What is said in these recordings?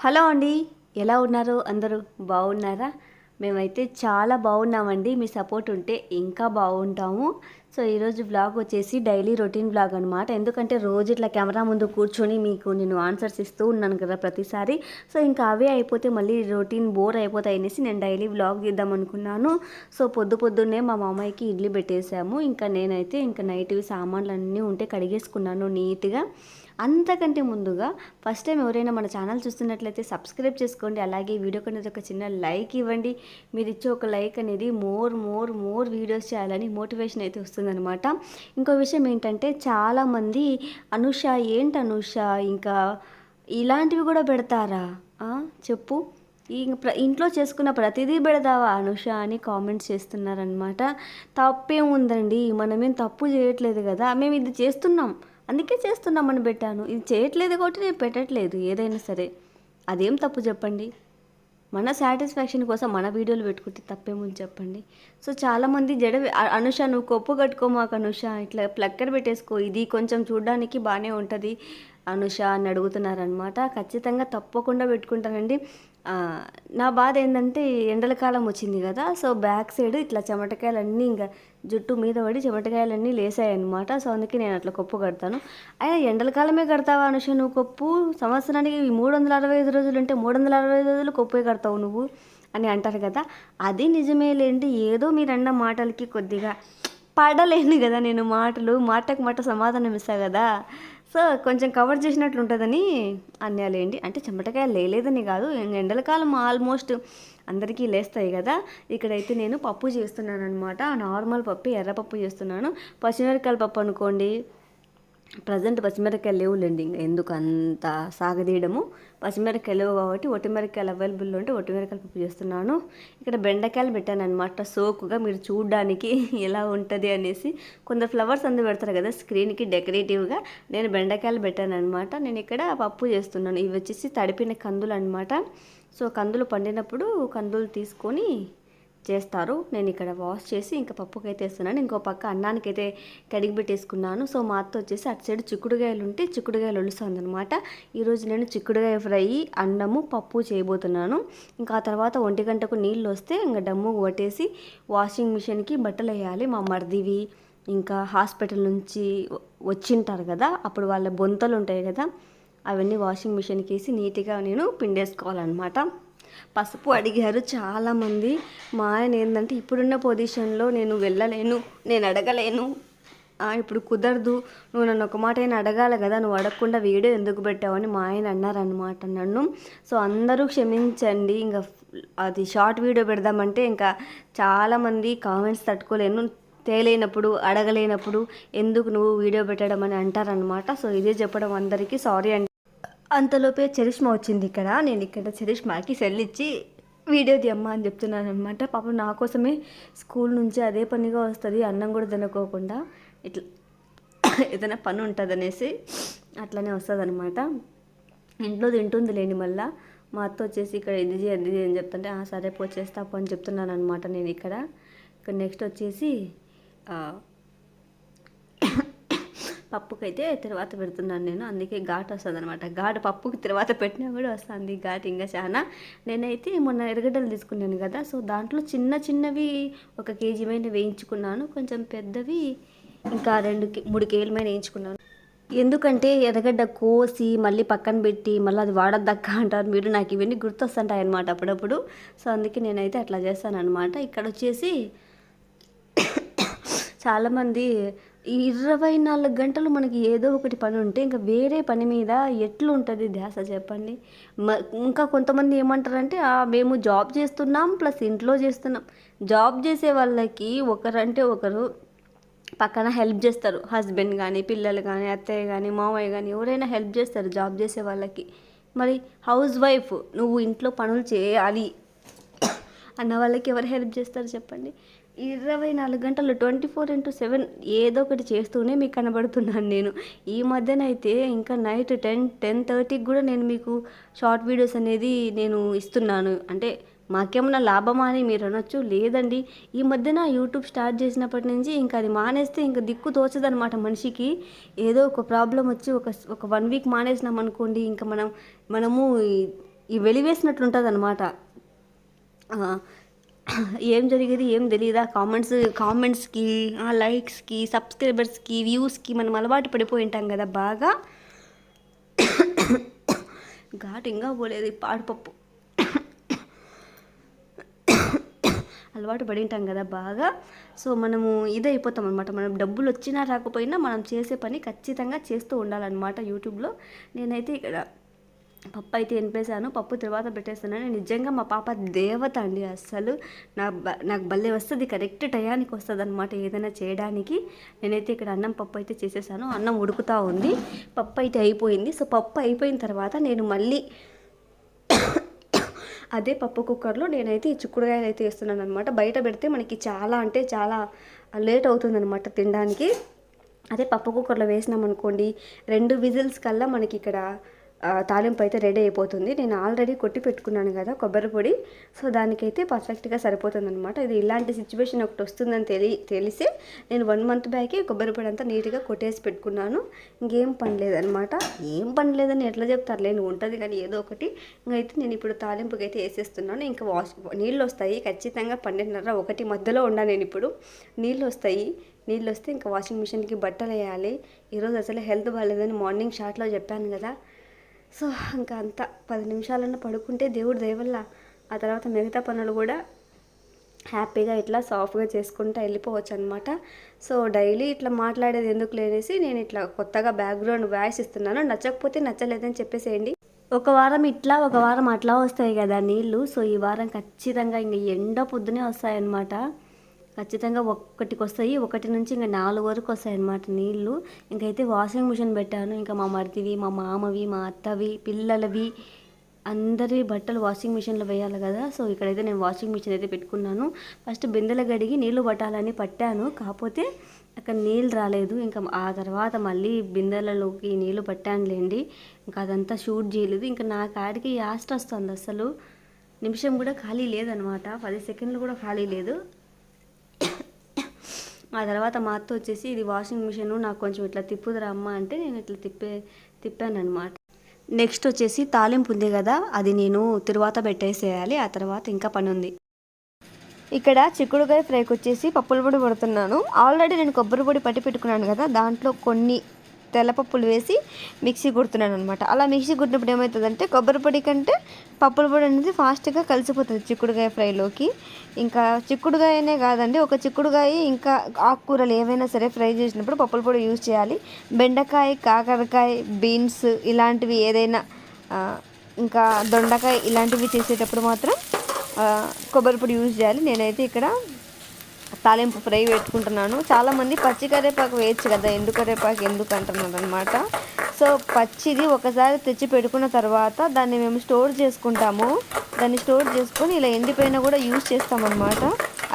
Hello అండి ఎలా ఉన్నారు? అందరూ బాగున్నారా? మేమైతే చాలా బాగున్నామండి. మీ సపోర్ట్ ఉంటే ఇంకా బాగుంటాము. సో ఈరోజు బ్లాగ్ వచ్చేసి డైలీ రొటీన్ బ్లాగ్ అనమాట ఎందుకంటే రోజు ఇట్లా కెమెరా ముందు కూర్చొని మీకు నేను ఆన్సర్స్ ఇస్తూ ఉన్నాను కదా ప్రతిసారి. సో ఇంకా అవే అయిపోతే మళ్ళీ రొటీన్ బోర్ అయిపోతాయి అనేసి నేను డైలీ బ్లాగ్ తీద్దాం అనుకున్నాను. సో పొద్దు పొద్దున్నే మా మామయ్యకి ఇడ్లీ పెట్టేశాము. ఇంకా నేనైతే ఇంకా నైట్వి సామాన్లు అన్నీ ఉంటే కడిగేసుకున్నాను నీట్గా. అంతకంటే ముందుగా ఫస్ట్ టైం ఎవరైనా మన ఛానల్ చూస్తున్నట్లయితే సబ్స్క్రైబ్ చేసుకోండి. అలాగే వీడియో అనేది ఒక చిన్న లైక్ ఇవ్వండి. మీరు ఇచ్చే ఒక లైక్ అనేది మోర్ మోర్ మోర్ వీడియోస్ చేయాలని మోటివేషన్ అయితే వస్తుందన్నమాట. ఇంకో విషయం ఏంటంటే చాలామంది అనుష ఏంటి అనుష? ఇంకా ఇలాంటివి కూడా పెడతారా? చెప్పు. ఇంట్లో చేసుకున్న ప్రతిదీ పెడదావా అనుష? అని కామెంట్స్ చేస్తున్నారనమాట తప్పేముందండి? మనమేం తప్పు చేయట్లేదు కదా. మేము ఇది చేస్తున్నాం. అందుకే చేస్తున్నామని పెట్టాను. ఇది చేయట్లేదు కాబట్టి నేను పెట్టట్లేదు ఏదైనా సరే. అదేం తప్పు చెప్పండి? మన సాటిస్ఫాక్షన్ కోసం మన వీడియోలు పెట్టుకుంటే తప్పేముంది చెప్పండి? సో చాలామంది జడ అనుష నువ్వు కొప్పు కట్టుకో మాకు అనుష ఇట్లా ప్లక్కర్ పెట్టేసుకో ఇది కొంచెం చూడడానికి బాగానే ఉంటుంది. అనుష అని అడుగుతున్నారనమాట ఖచ్చితంగా తప్పకుండా పెట్టుకుంటానండి. నా బాధ ఏంటంటే ఎండల కాలం వచ్చింది కదా సో బ్యాక్ సైడ్ ఇట్లా చెమటకాయలన్నీ ఇంకా జుట్టు మీద పడి చెమటకాయలన్నీ లేసాయన్నమాట. సో అందుకే నేను అట్లా కొప్పు కడతాను. అయినా ఎండల కాలమే కడతావా అనుష నువ్వు కొప్పు? సంవత్సరానికి మూడు వందల అరవై ఐదు రోజులు అంటే మూడు వందల అరవై ఐదు రోజులు కొప్పే కడతావు నువ్వు అని అంటారు కదా. అది నిజమే లేండి ఏదో మీరన్న మాటలకి కొద్దిగా పడలేను కదా నేను మాటలు. మాటకు మాట సమాధానం ఇస్తా కదా. సో కొంచెం కవర్ చేసినట్లు ఉంటుందని అన్యాలేండి అంటే చెమటకాయ లేలేదని కాదు ఎండలకాలం ఆల్మోస్ట్ అందరికీ లేస్తాయి కదా. ఇక్కడైతే నేను పప్పు చేస్తున్నాను అనమాట నార్మల్ పప్పు ఎర్రపప్పు చేస్తున్నాను. పచ్చిమిరకాయల పప్పు అనుకోండి ప్రజెంట్ పచ్చిమిరపకాయలు లేవులేండి ఇంకా ఎందుకు అంత సాగదీయడము? పచ్చిమిరపకాయలు లేవు కాబట్టి ఒట్టిమిరపకాయలు అవైలబుల్ ఉంటే ఒట్టిమిరపకాయలు పప్పు చేస్తున్నాను. ఇక్కడ బెండకాయలు పెట్టాను అనమాట సోకుగా మీరు చూడడానికి ఎలా ఉంటుంది అనేసి కొందరు ఫ్లవర్స్ అందు పెడతారు కదా స్క్రీన్కి డెకరేటివ్గా. నేను బెండకాయలు పెట్టాను అనమాట నేను ఇక్కడ పప్పు చేస్తున్నాను. ఇవి వచ్చేసి తడిపిన కందులు అనమాట సో కందులు పండినప్పుడు కందులు తీసుకొని చేస్తారు. నేను ఇక్కడ వాష్ చేసి ఇంకా పప్పుకైతే వేస్తున్నాను. ఇంకో పక్క అన్నానికైతే కడిగి పెట్టేసుకున్నాను. సో మా అత్త వచ్చేసి అటు సైడ్ చిక్కుడుగాయలు ఉంటే చిక్కుడుగాయలు ఒలుస్తుంది అనమాట ఈరోజు నేను చిక్కుడుగాయ ఫ్రై అన్నము పప్పు చేయబోతున్నాను. ఇంకా ఆ తర్వాత ఒంటి గంటకు నీళ్ళు వస్తే ఇంకా డమ్ము కొట్టేసి వాషింగ్ మిషన్కి బట్టలు వేయాలి. మా మరిదివి ఇంకా హాస్పిటల్ నుంచి వచ్చింటారు కదా అప్పుడు వాళ్ళ బొంతలు ఉంటాయి కదా అవన్నీ వాషింగ్ మిషన్కి వేసి నీట్గా నేను పిండేసుకోవాలన్నమాట. పసుపు అడిగారు చాలామంది. మా ఆయన ఏంటంటే ఇప్పుడున్న పొజిషన్లో నేను వెళ్ళలేను నేను అడగలేను. ఇప్పుడు కుదరదు. నువ్వు నన్ను ఒక మాట అయినా అడగాలి కదా నువ్వు అడగకుండా వీడియో ఎందుకు పెట్టావని మా ఆయన అన్నారనమాట నన్ను. సో అందరూ క్షమించండి. ఇంకా అది షార్ట్ వీడియో పెడదామంటే ఇంకా చాలామంది కామెంట్స్ తట్టుకోలేను. తేలేనప్పుడు అడగలేనప్పుడు ఎందుకు నువ్వు వీడియో పెట్టడం అని అంటారనమాట సో ఇదే చెప్పడం అందరికీ. సారీ అండి. అంతలోపే చరిష్మా వచ్చింది ఇక్కడ. నేను ఇక్కడ చరిష్మాకి సెల్ ఇచ్చి వీడియో తీయమ్మా అని చెప్తున్నాను అనమాట పాపం నా కోసమే స్కూల్ నుంచి అదే పనిగా వస్తుంది అన్నం కూడా తినకోకుండా. ఇట్లా ఏదైనా పని ఉంటుంది అనేసి అట్లనే వస్తుంది అనమాట ఇంట్లో తింటుంది లేని మళ్ళా. మా అత్త వచ్చేసి ఇక్కడ ఇది చేయి అది అని చెప్తుంటే సరే పో చేస్తా పని అని చెప్తున్నాను అనమాట నేను ఇక్కడ. ఇక్కడ నెక్స్ట్ వచ్చేసి పప్పుకైతే తర్వాత పెడుతున్నాను నేను. అందుకే ఘాట్ వస్తుంది అనమాట ఘాటు పప్పుకి తర్వాత పెట్టినా కూడా వస్తుంది ఘాట్ ఇంకా చాలా నేనైతే మొన్న ఎరగడ్డలు తీసుకున్నాను కదా సో దాంట్లో చిన్న చిన్నవి ఒక కేజీ మీద వేయించుకున్నాను. కొంచెం పెద్దవి ఇంకా రెండు కే- మూడు కేజీల మీద వేయించుకున్నాను. ఎందుకంటే ఎర్రగడ్డ కోసి మళ్ళీ పక్కన పెట్టి మళ్ళీ అది వాడద్దక్క అంటారు మీరు. నాకు ఇవన్నీ గుర్తొస్తుంటాయి అనమాట అప్పుడప్పుడు. సో అందుకే నేనైతే అట్లా చేస్తాను అనమాట ఇక్కడ వచ్చేసి చాలామంది ఇరవై నాలుగు గంటలు మనకి ఏదో ఒకటి పని ఉంటే ఇంకా వేరే పని మీద ఎట్లుంటుంది ధ్యాస చెప్పండి? మ- ఇంకా కొంతమంది ఏమంటారంటే మేము జాబ్ చేస్తున్నాం ప్లస్ ఇంట్లో చేస్తున్నాం. జాబ్ చేసే వాళ్ళకి ఒకరంటే ఒకరు పక్కన హెల్ప్ చేస్తారు. హస్బెండ్ కానీ పిల్లలు కానీ అత్తయ్య కానీ మామయ్య కానీ ఎవరైనా హెల్ప్ చేస్తారు జాబ్ చేసే వాళ్ళకి. మరి హౌస్ వైఫ్ నువ్వు ఇంట్లో పనులు చేయాలి అన్న వాళ్ళకి ఎవరు హెల్ప్ చేస్తారు చెప్పండి? ఇరవై నాలుగు గంటలు ట్వంటీ ఫోర్ ఇంటూ సెవెన్ ఏదో ఒకటి చేస్తూనే మీకు కనబడుతున్నాను నేను. ఈ మధ్యన అయితే ఇంకా నైట్ టెన్ టెన్ థర్టీకి కూడా నేను మీకు షార్ట్ వీడియోస్ అనేది నేను ఇస్తున్నాను. అంటే మాకేమన్నా లాభమా అని మీరు అనొచ్చు? లేదండి. ఈ మధ్యన యూట్యూబ్ స్టార్ట్ చేసినప్పటి నుంచి ఇంకా అది మానేస్తే ఇంకా దిక్కు తోచదనమాట మనిషికి. ఏదో ఒక ప్రాబ్లం వచ్చి ఒక ఒక వన్ వీక్ మానేసినాం అనుకోండి ఇంకా మనం మనము ఈ ఈ వెలివేసినట్లుంటుంది అనమాట ఏం జరిగేది ఏం తెలియదా కామెంట్స్ కామెంట్స్కి లైక్స్కి సబ్స్క్రైబర్స్కి వ్యూస్కి మనం అలవాటు పడిపోయి ఉంటాం కదా బాగా. ఘాటు ఇంకా పోలేదు పాడుపప్పు. అలవాటు పడి ఉంటాం కదా బాగా. సో మనము ఇదైపోతాం అనమాట మనం డబ్బులు వచ్చినా రాకపోయినా మనం చేసే పని ఖచ్చితంగా చేస్తూ ఉండాలన్నమాట యూట్యూబ్లో. నేనైతే ఇక్కడ పప్పు అయితే ఎనిపేశాను పప్పు తర్వాత పెట్టేస్తున్నాను నిజంగా మా పాప దేవత అండి అస్సలు. నా బ నాకు భలే వస్తుంది కరెక్ట్ టయానికి వస్తుంది అనమాట ఏదైనా చేయడానికి. నేనైతే ఇక్కడ అన్నం పప్పు అయితే చేసేసాను. అన్నం ఉడుకుతూ ఉంది. పప్పు అయితే అయిపోయింది. సో పప్పు అయిపోయిన తర్వాత నేను మళ్ళీ అదే పప్పు కుక్కర్లో నేనైతే ఈ చిక్కుడుకాయలు అయితే వేస్తున్నాను అనమాట బయట పెడితే మనకి చాలా అంటే చాలా లేట్ అవుతుందన్నమాట తినడానికి. అదే పప్పు కుక్కర్లో వేసినాం అనుకోండి రెండు విజిల్స్ కల్లా మనకి ఇక్కడ తాలింపు అయితే రెడీ అయిపోతుంది. నేను ఆల్రెడీ కొట్టి పెట్టుకున్నాను కదా కొబ్బరి పొడి. సో దానికైతే పర్ఫెక్ట్గా సరిపోతుంది అనమాట ఇది ఇలాంటి సిచ్యువేషన్ ఒకటి వస్తుందని తెలి తెలిసి నేను వన్ మంత్ బ్యాకే కొబ్బరి పొడి అంతా నీట్గా కొట్టేసి పెట్టుకున్నాను. ఇంకేం పని లేదనమాట ఏం పని లేదని ఎట్లా చెప్తారు లేని ఉంటుంది కానీ ఏదో ఒకటి. ఇంకైతే నేను ఇప్పుడు తాలింపుకి అయితే వేసేస్తున్నాను. ఇంకా వాష్ నీళ్ళు వస్తాయి ఖచ్చితంగా పన్నెండున్నర ఒకటి మధ్యలో ఉన్నా నేను ఇప్పుడు. నీళ్ళు వస్తాయి నీళ్ళు వస్తే ఇంకా వాషింగ్ మిషన్కి బట్టలు వేయాలి. ఈరోజు అసలు హెల్త్ బాగాలేదని మార్నింగ్ షాట్లో చెప్పాను కదా. సో ఇంకా అంత పది నిమిషాలన్నా పడుకుంటే దేవుడు దయవల్ల ఆ తర్వాత మిగతా పనులు కూడా హ్యాపీగా ఇట్లా సాఫ్ట్గా చేసుకుంటూ వెళ్ళిపోవచ్చు అనమాట సో డైలీ ఇట్లా మాట్లాడేది ఎందుకు లేనేసి నేను ఇట్లా కొత్తగా బ్యాక్గ్రౌండ్ వాయిస్ ఇస్తున్నాను. నచ్చకపోతే నచ్చలేదని చెప్పేసేయండి. ఒక వారం ఇట్లా ఒక వారం అట్లా వస్తాయి కదా నీళ్ళు. సో ఈ వారం ఖచ్చితంగా ఇంక ఎండ పొద్దునే వస్తాయన్నమాట. ఖచ్చితంగా ఒక్కటికి వస్తాయి ఒకటి నుంచి ఇంకా నాలుగు వరకు వస్తాయి అన్నమాట నీళ్ళు. ఇంకైతే వాషింగ్ మిషన్ పెట్టాను. ఇంకా మా మరిదివి మా మామవి మా అత్తవి పిల్లలవి అందరి బట్టలు వాషింగ్ మిషన్లో వేయాలి కదా. సో ఇక్కడైతే నేను వాషింగ్ మిషన్ అయితే పెట్టుకున్నాను. ఫస్ట్ బిందెలు గడిగి నీళ్ళు పట్టాలని పట్టాను. కాకపోతే అక్కడ నీళ్ళు రాలేదు. ఇంకా ఆ తర్వాత మళ్ళీ బిందెలలోకి నీళ్ళు పట్టానులేండి. ఇంకా అదంతా షూట్ చేయలేదు. ఇంకా నా కాడికి యాస్ట్ వస్తుంది అసలు. నిమిషం కూడా ఖాళీ లేదనమాట పది సెకండ్లు కూడా ఖాళీ లేదు. ఆ తర్వాత మా అత్త వచ్చేసి ఇది వాషింగ్ మిషన్ నాకు కొంచెం ఇట్లా తిప్పుదురా అమ్మ అంటే నేను ఇట్లా తిప్పే తిప్పాను నెక్స్ట్ వచ్చేసి తాలింపు ఉంది కదా అది నేను తిరువాత పెట్టేసేయాలి ఆ తర్వాత ఇంకా పని ఉంది. ఇక్కడ చిక్కుడుకాయ ఫ్రైకి వచ్చేసి పప్పుల పొడి పడుతున్నాను ఆల్రెడీ నేను కొబ్బరి పొడి పట్టి పెట్టుకున్నాను కదా దాంట్లో కొన్ని తెల్లపప్పులు వేసి మిక్సీ కుడుతున్నాను అనమాట అలా మిక్సీ కుట్టినప్పుడు ఏమవుతుందంటే కొబ్బరి పొడి కంటే పప్పుల పొడి అనేది ఫాస్ట్గా కలిసిపోతుంది చిక్కుడుకాయ ఫ్రైలోకి. ఇంకా చిక్కుడుకాయనే కాదండి ఒక చిక్కుడుకాయ ఇంకా ఆకుకూరలు ఏవైనా సరే ఫ్రై చేసినప్పుడు పప్పుల పొడి యూజ్ చేయాలి. బెండకాయ కాకరకాయ బీన్స్ ఇలాంటివి ఏదైనా ఇంకా దొండకాయ ఇలాంటివి చేసేటప్పుడు మాత్రం కొబ్బరి పొడి యూజ్ చేయాలి. నేనైతే ఇక్కడ తాలింపు ఫ్రై పెట్టుకుంటున్నాను. చాలామంది పచ్చి కరివేపాకు వేయచ్చు కదా ఎండు కరివేపాకు ఎందుకు అంటున్నారు అనమాట సో పచ్చిది ఒకసారి తెచ్చి పెట్టుకున్న తర్వాత దాన్ని మేము స్టోర్ చేసుకుంటాము. దాన్ని స్టోర్ చేసుకొని ఇలా ఎండిపోయినా కూడా యూజ్ చేస్తామన్నమాట.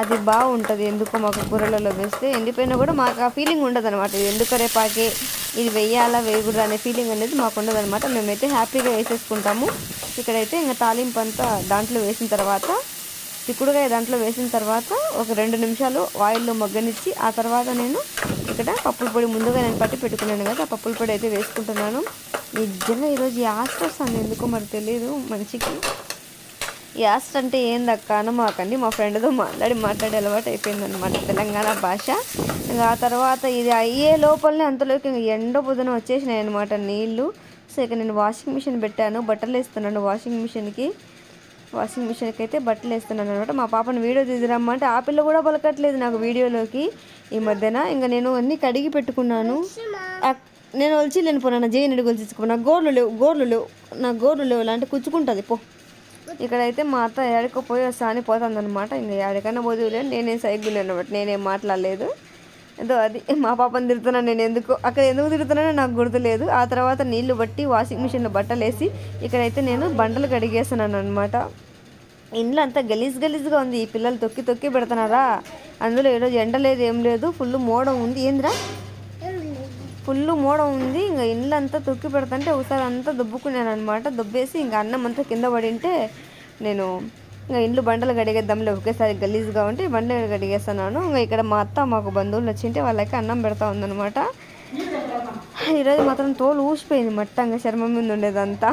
అది బాగుంటుంది ఎందుకు మాకు కూరలలో వేస్తే. ఎండిపోయినా కూడా మాకు ఆ ఫీలింగ్ ఉండదు అనమాట ఇది కరివేపాకే ఇది వెయ్యాలా వేయకూడదు అనే ఫీలింగ్ అనేది మాకు ఉండదు అనమాట మేమైతే హ్యాపీగా వేసేసుకుంటాము. ఇక్కడైతే ఇంకా తాలింపు అంతా దాంట్లో వేసిన తర్వాత చిక్కుడుకాయ దాంట్లో వేసిన తర్వాత ఒక రెండు నిమిషాలు ఆయిల్లో మగ్గనిచ్చి ఆ తర్వాత నేను ఇక్కడ పప్పుల పొడి ముందుగా నేను పట్టి పెట్టుకున్నాను కదా ఆ పప్పుల పొడి అయితే వేసుకుంటున్నాను. నిజంగా ఈరోజు యాస్ట్ వస్తుంది ఎందుకో మరి తెలియదు మనిషికి. యాస్ట్ అంటే ఏందక్క అనమాకండి మా ఫ్రెండ్తో మాట్లాడి మాట్లాడే అలవాటు అయిపోయిందనమాట తెలంగాణ భాష. ఇంకా ఆ తర్వాత ఇది అయ్యే లోపలనే అంతలోకి ఇంక ఎండ పొద్దున వచ్చేసినాయి అనమాట నీళ్ళు. సో ఇక నేను వాషింగ్ మిషన్ పెట్టాను బట్టలు వేస్తున్నాను వాషింగ్ మిషన్కి వాషింగ్ మిషన్కి అయితే బట్టలు వేస్తున్నాను అనమాట మా పాపను వీడియో తీసిరమ్మంటే ఆ పిల్ల కూడా పలకట్లేదు నాకు వీడియోలోకి ఈ మధ్యన. ఇంకా నేను అన్నీ కడిగి పెట్టుకున్నాను. నేను వచ్చి నేను పోనా జైనడి కొలిచుకో నాకు గోర్లు లేవు గోర్లు లేవు నాకు గోర్లు లేవు అంటే కుచ్చుకుంటుంది పో. ఇక్కడైతే మా అత్త ఏడకో పోయి వస్తా అని పోతుంది అనమాట ఇంకా ఏడకైనా పోదులే నేనే సైగ్గులు అనమాట నేనేం మాట్లాడలేదు. ఏదో అది. మా పాపని తిడుతున్నాను నేను ఎందుకు? అక్కడ ఎందుకు తిడుతున్నానో నాకు గుర్తులేదు ఆ తర్వాత నీళ్ళు బట్టి వాషింగ్ మిషన్లో బట్టలు వేసి ఇక్కడైతే నేను బండలు కడిగేస్తున్నాను అనమాట ఇంట్లో అంతా గలీజ్ గలీజ్గా ఉంది. ఈ పిల్లలు తొక్కి తొక్కి పెడుతున్నారా? అందులో ఈరోజు ఎండ లేదు ఏం లేదు. ఫుల్ మోడం ఉంది. ఏందిరా? ఫుల్ మోడం ఉంది. ఇంకా ఇండ్లు అంతా తొక్కి పెడతంటే ఒకసారి అంతా దుబ్బుకున్నాను అనమాట దుబ్బేసి ఇంకా అన్నం అంతా కింద పడింటే నేను ఇంకా ఇండ్లు బండలు కడిగేద్దాంలే ఒకేసారి గలీజ్గా ఉంటే బండలు కడిగేస్తున్నాను. ఇంకా ఇక్కడ మా అత్త మాకు బంధువులు వచ్చింటే వాళ్ళకి అన్నం పెడతా ఉందనమాట ఈరోజు మాత్రం తోలు ఊసిపోయింది మట్టంగా చర్మం మీద ఉండేదంతా.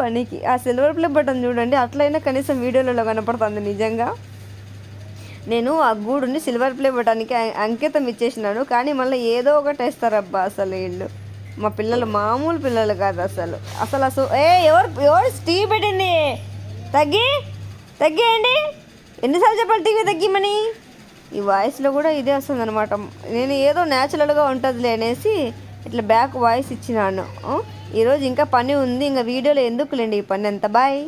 పనికి ఆ సిల్వర్ ప్లే బటన్ చూడండి అట్లయినా కనీసం వీడియోలలో కనపడుతుంది నిజంగా. నేను ఆ గూడుని సిల్వర్ ప్లే బటన్కి అంకితం ఇచ్చేసినాను కానీ మళ్ళీ ఏదో ఒకటి వేస్తారబ్బా అసలు వీళ్ళు. మా పిల్లలు మామూలు పిల్లలు కాదు అసలు. అసలు అసలు ఏ ఎవరు ఎవరు స్టీ పెట్టింది? తగ్గి. తగ్గేయండి. ఎన్నిసార్లు చెప్పాలి టీవీ తగ్గిమని? ఈ వాయిస్లో కూడా ఇదే వస్తుంది అనమాట నేను ఏదో న్యాచురల్గా ఉంటుందిలే అనేసి ఇట్లా బ్యాక్ వాయిస్ ఇచ్చినాను. ఈరోజు ఇంకా పని ఉంది ఇంకా వీడియోలో ఎందుకులేండి ఈ పని ఎంత బాయ్.